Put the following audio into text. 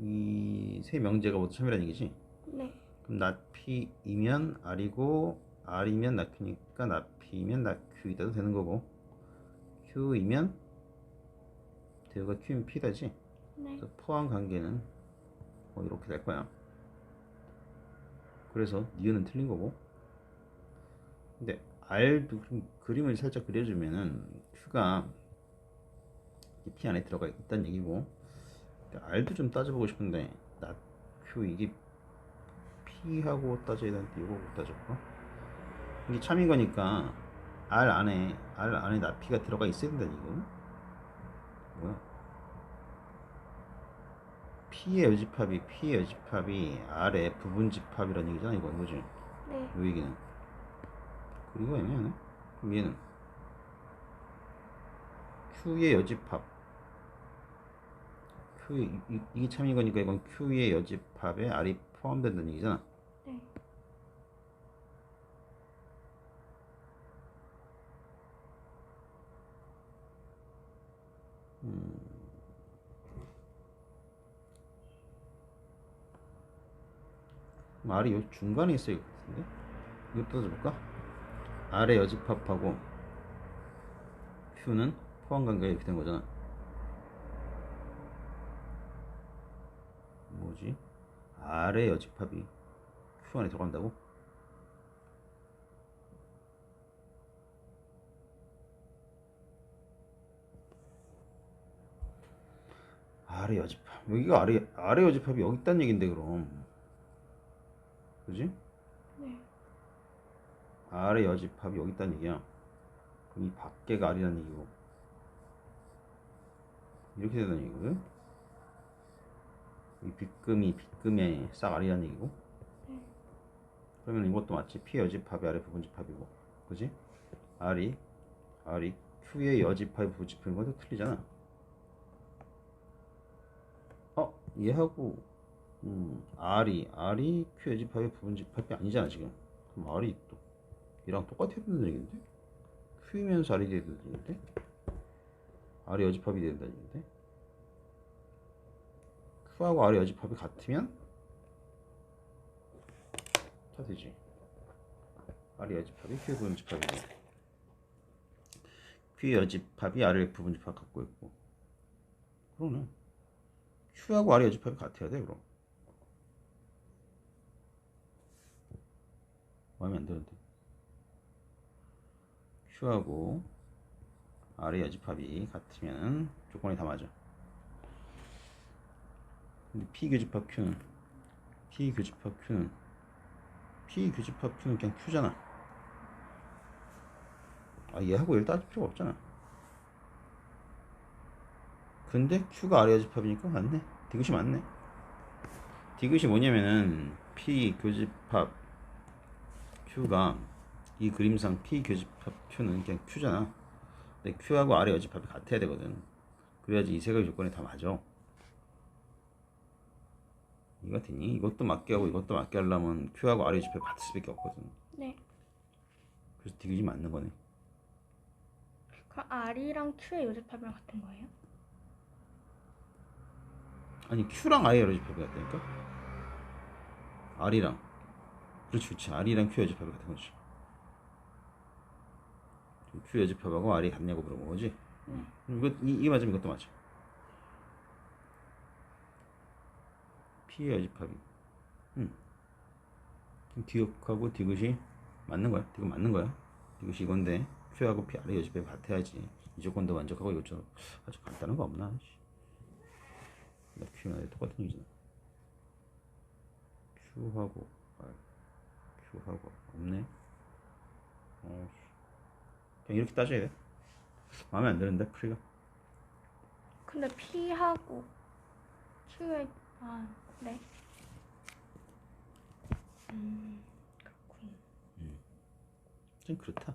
이 세 명제가 모두 참이라는 얘기지. 네. 그럼 나피이면 R이고 R이면 나큐니까 나피이면 나큐이다도 되는 거고 Q이면 대우가 Q면 P다지. 네. 그래서 포함 관계는 뭐 이렇게 될 거야. 그래서 니은은 틀린 거고. 근데 그럼 그림을 살짝 그려주면은 Q가 이 P 안에 들어가 있다는 얘기고. R도 좀 따져보고 싶은데 나 Q 이게 P하고 따져야 되는데 이거 못 따져볼까? 이게 참인 거니까 R 안에 R 안에 나 P가 들어가 있어야 된다는 얘기거든. 뭐야? P의 여집합이 P의 여집합이 R의 부분 집합이라는 얘기잖아 이거 이거지 네. 이 얘기는 그리고 애매하네 그럼 얘는 Q의 여집합 이, 이게 참인 거니까 이건 Q의 여집합에 R이 포함된다는 얘기잖아 네. 그럼 R이 요 중간에 있어야 것 같은데 이거 떠줘볼까? R의 여집합하고 Q는 포함관계가 이렇게 된 거잖아 뭐지? R의 여집합이 Q 안에 들어간다고? R의 여집합 여기가 R의, R의 여집합이 여기 있다는 얘긴데 그럼 그지? 네. R의 여집합이 여기 있다는 얘기야. 그럼 이 밖에가 R이라는 얘기고. 이렇게 된다는 얘기거든. 이 빗금이 빗금에 싹 R이라는 얘기고. 네. 그러면 이것도 마치 P 여집합이 R의 부분집합이고. 그지? R이 R이 Q의 여집합이 부분집합인 것도 틀리잖아. 어? 얘하고 음, R이 R이 Q 여집합의 부분집합이 아니잖아 지금. 그럼 R이 또 얘랑 똑같아야 된다는 얘기인데? Q이면서 R이 돼야 된다는 얘기인데? R이 여집합이 된다는 얘기인데? Q하고 R의 여집합이 같으면 다 되지. R의 여집합이 Q의 부분 집합이고 Q의 여집합이 R의 부분 집합 갖고 있고 그러네. Q하고 R의 여집합이 같아야 돼 그럼. 마음에 안 드는데. Q하고 R의 여집합이 같으면 조건이 다 맞아. 근데 P 교집합 Q는 P 교집합 Q는 P 교집합 Q는 그냥 Q잖아. 아 얘하고 얘를 따질 필요가 없잖아. 근데 Q가 R의 여집합이니까 맞네. 디귿이 맞네. 디귿이 뭐냐면은 P 교집합 Q가 이 그림상 P 교집합 Q는 그냥 Q잖아. 근데 Q하고 R의 여집합이 같아야 되거든. 그래야지 이 세 가지 조건이 다 맞아. 이거 되니? 이것도 맞게 하고 이것도 맞게 하려면 Q하고 R의 여집합이 같을 수밖에 없거든. 네. 그래서 디귿이 맞는 거네. 그럼 R이랑 Q의 요집합이랑 같은 거예요? 아니 Q랑 R의 여집합이 같다니까? R이랑 그렇지 그렇지 R이랑 Q 여집합이 같은 거지. Q 여집합하고 R이 같냐고 물어본 거지? 네. 이거 이, 이 맞으면 이것도 맞아. 여집합이. 응. 그럼 디귿하고 디귿이 맞는 거야. 디귿 맞는 거야. 디귿이 이건데 Q하고 P R의 여집합이 같아야지. 이 조건도 만족하고 이것처럼 아주 간단한 거 없나? 씨. 나 Q나 똑같은 얘기잖아. Q하고 R, Q하고 없네. 어, 씨. 그냥 이렇게 따져야 돼. 마음에 안 드는데 풀이가. 근데 P하고 Q의 아, 네. 음, 그렇군. 좀 그렇다.